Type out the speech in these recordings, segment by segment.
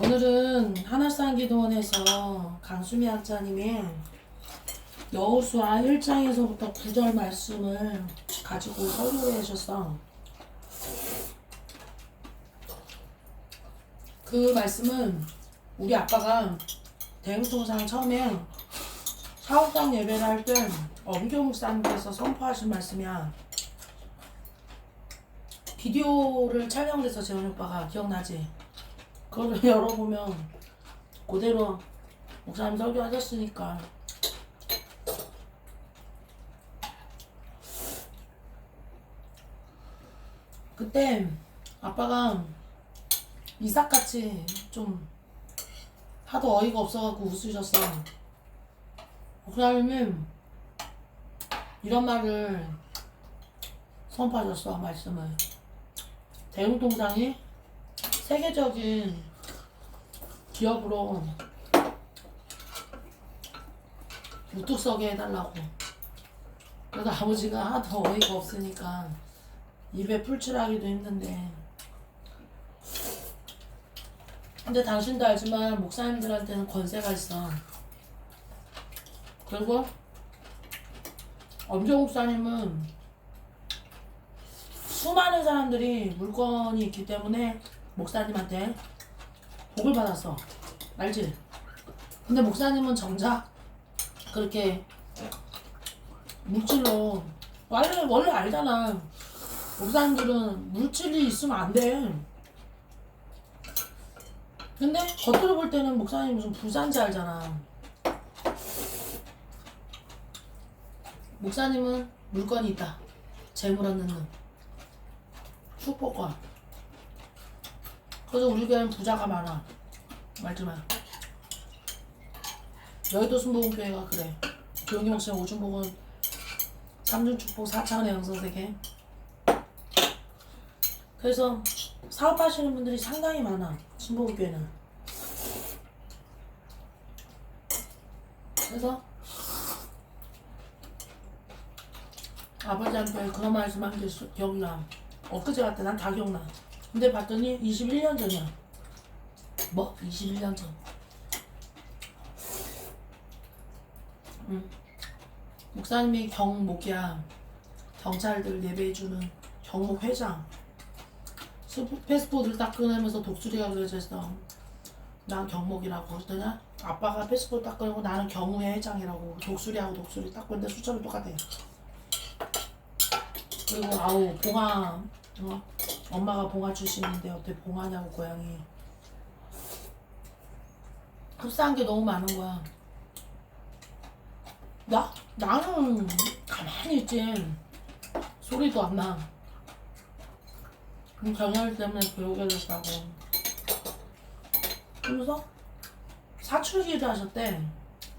오늘은 하늘산 기도원에서 강수미 학자님이 여호수아 1장에서부터 9절 말씀을 가지고 설교해 주셨어. 그 말씀은 우리 아빠가 대흥통상 처음에 사업장 예배를 할 때 엄교 목사님께서 선포하신 말씀이야. 비디오를 촬영해서 재원 오빠가 기억나지? 그걸 열어보면 그대로 목사님 설교하셨으니까. 그때 아빠가 이삭같이 좀 하도 어이가 없어갖고 웃으셨어 목사님이 이런 말을 선포하셨어 말씀을. 대웅통장이 세계적인 기업으로 우뚝 서게 해달라고. 그래서 아버지가 하도 어이가 없으니까 입에 풀칠하기도 힘든데. 근데 당신도 알지만 목사님들한테는 권세가 있어. 그리고 엄정 목사님은 수많은 사람들이 물건이 있기 때문에 목사님한테 복을 받았어. 알지? 근데 목사님은 정작 그렇게 물질로 원래 원래 알잖아. 목사님들은 물질이 있으면 안 돼. 근데 겉으로 볼 때는 목사님 무슨 부자인지 알잖아. 목사님은 물건이 있다. 재물 얻는 놈. 축복과. 그래서 우리 교회는 부자가 많아. 말지 마. 여의도 순복음교회가 그래. 교영이 목사님 오준복은 삼중 축복 4차원의 영성세계. 그래서 사업하시는 분들이 상당히 많아. 순복음교회는. 그래서 아버지한테 그런 말씀 한게 기억나. 엊그제 같아. 난 다 기억나. 근데 봤더니 21년 전이야. 뭐? 21년 전. 응. 목사님이 경목이야. 경찰들 예배해주는 경목 회장. 스포- 패스포드를 딱 꺼내면서 독수리가 그려져 있어. 난 경목이라고 그랬더니 아빠가 패스포드 딱 꺼내고 나는 경우의 회장이라고 독수리하고 독수리 딱 보는데 숫자가 똑같아. 그리고 아우 봉화 어? 엄마가 봉화 출신인데 어떻게 봉화냐고 고양이. 흡사한 게 너무 많은 거야. 나? 나는 가만히 있지. 소리도 안나. 경혈 때문에 교육에 됐다고. 그래서 사출기를 하셨대.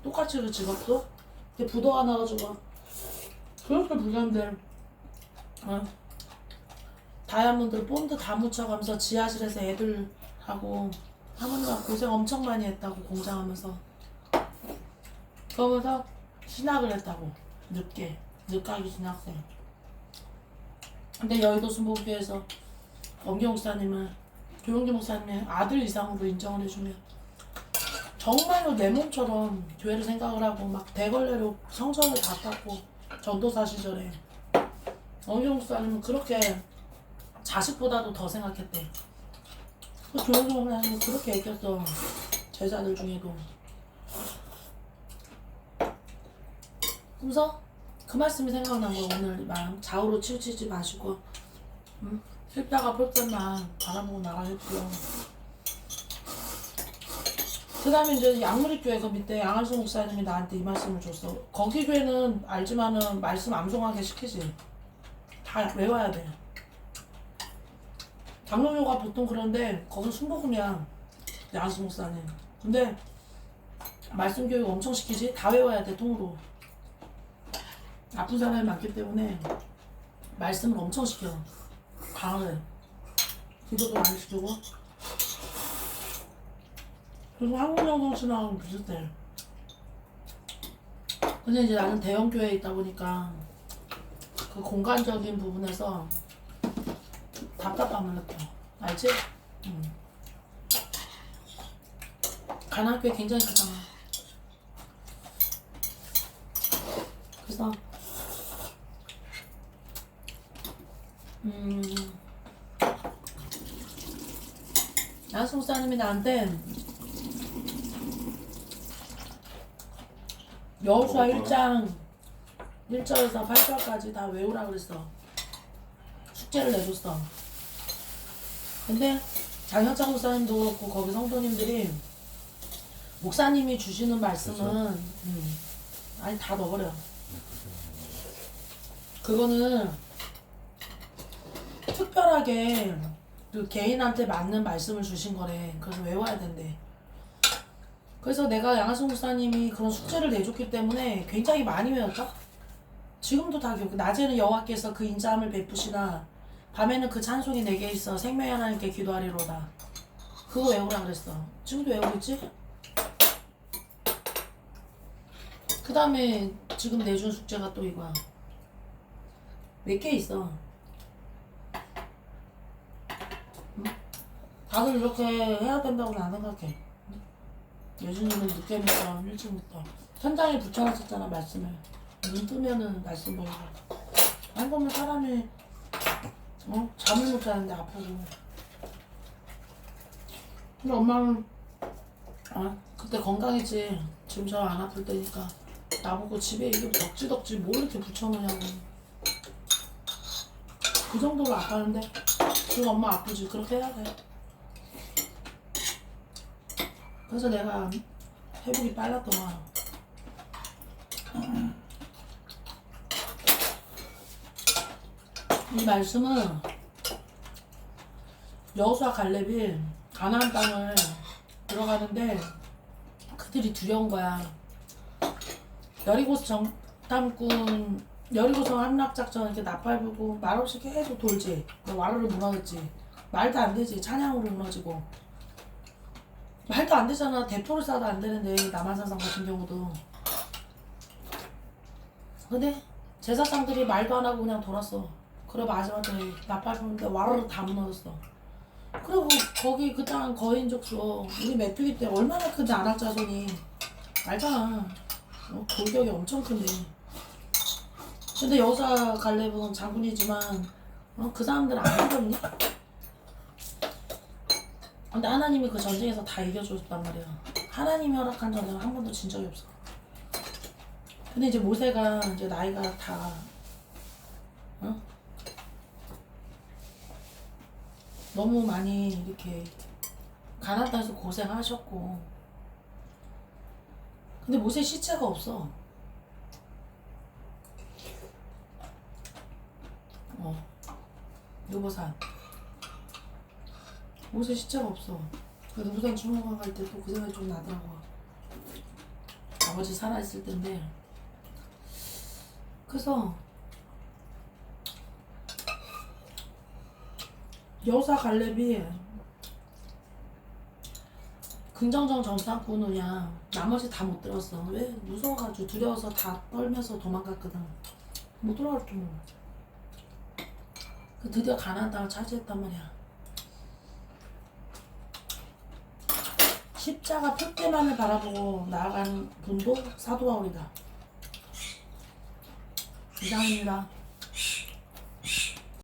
똑같이 그 직업도? 근데 부도가 나가지고. 그렇게 불렸는데. 어? 다이아몬드 본드 다 묻혀가면서 지하실에서 애들하고 하모니가 고생 엄청 많이 했다고 공장하면서. 그러면서 신학을 했다고 늦게. 늦가기 신학생. 근데 여의도 순복교에서 엄경 목사님은 조용기 목사님의 아들 이상으로 인정을 해주면 정말로 내 몸처럼 교회를 생각을 하고 막 대걸레로 성전을 다 닦고 전도사 시절에 엄경 목사님은 그렇게 자식보다도 더 생각했대. 그 조용히 목사님은 그렇게 얘기했어. 제자들 중에도. 그래서 그 말씀이 생각난 거야. 오늘 막 좌우로 치우치지 마시고 음? 십자가 볼 때만 바라보고 나가십시오. 그 다음에 이제 양무리 교회 그 밑에 양한수 목사님이 나한테 이 말씀을 줬어. 거기 교회는 알지만은 말씀 암송하게 시키지. 다 외워야 돼. 장로교가 보통 그런데 거기 순복음이야. 양한수 목사님. 근데 말씀 교육 엄청 시키지. 다 외워야 돼 통으로. 아픈 사람이 많기 때문에 말씀을 엄청 시켜. 강하게. 기도도 많이 시키고. 그리고 한국영성 신앙은 비슷해. 근데 이제 나는 대형 교회에 있다 보니까 그 공간적인 부분에서 답답함을 느껴. 알지? 응. 가난교회 굉장히 크잖아. 그래서 음 양승사님이 나한테 여호수아 1장 1절에서 8절까지 다 외우라 그랬어. 숙제를 내줬어. 근데 장현창 목사님도 그렇고 거기 성도님들이 목사님이 주시는 말씀은 음, 아니 다 넣어버려. 그거는 특별하게 그 개인한테 맞는 말씀을 주신 거래. 그래서 외워야 된대. 그래서 내가 양하승 목사님이 그런 숙제를 내줬기 때문에 굉장히 많이 외웠다. 지금도 다 기억. 낮에는 여호와께서 그 인자함을 베푸시나 밤에는 그 찬송이 내게 있어 생명의 하나님께 기도하리로다. 그거 외우라 그랬어. 지금도 외우고 있지? 그 다음에 지금 내준 숙제가 또 이거야. 몇 개 있어. 응? 다들 이렇게 해야 된다고는 안 생각해. 예수님은 늦게부터 일찍부터 천장에 붙여놨었잖아 말씀을. 눈 뜨면은 말씀 보이고. 한 번만 사람이 어? 잠을 못 자는데 아프고. 근데 엄마는 아 그때 건강했지. 지금 저 안 아플 때니까 나보고 집에 이게 덕지덕지 뭐 이렇게 붙여놓냐고. 그 정도로 아팠는데 지금 엄마 아프지 그렇게 해야 돼. 그래서 내가 회복이 빨랐더만. 이 말씀은 여호수아 갈렙이 가나안 땅을 들어가는데 그들이 두려운 거야. 여리고 정탐꾼 여리고성 함락 작전 이렇게 나팔 불고 말없이 계속 돌지. 그 와르르 무너졌지. 말도 안 되지. 찬양으로 무너지고. 말도 안 되잖아. 대포를 쏴도 안 되는데 남한산성 같은 경우도. 근데 제사장들이 말도 안 하고 그냥 돌았어. 그래 마지막에 나팔 부는데 와르르 다 무너졌어. 그리고 거기 그땅 거인족수 우리 메뚜기 때 얼마나 큰데 안악 자손이 알잖아. 어, 골격이 엄청 큰데. 근데 여사 갈렙은 장군이지만 어, 그 사람들은 안 이겼니? 근데 하나님이 그 전쟁에서 다 이겨줬단 말이야. 하나님이 허락한 전쟁은 한 번도 진 적이 없어. 근데 이제 모세가 이제 나이가 다 어? 너무 많이 이렇게 땅에서 고생하셨고 근데 모세 시체가 없어. 어. 누보산. 모세 시체가 없어. 그 누보산 추모관 갈 때 또 그 생각이 좀 나더라고. 아버지 살아있을 텐데. 그래서 여사 갈렙이 정상군은 그냥 나머지 다 못 들었어. 왜? 무서워가지고 두려워서 다 떨면서 도망갔거든. 못 들어갈 줄. 그 드디어 가나안 땅을 차지했단 말이야. 십자가 표대만을 바라보고 나아가는 분도 사도 바울이다. 이상입니다.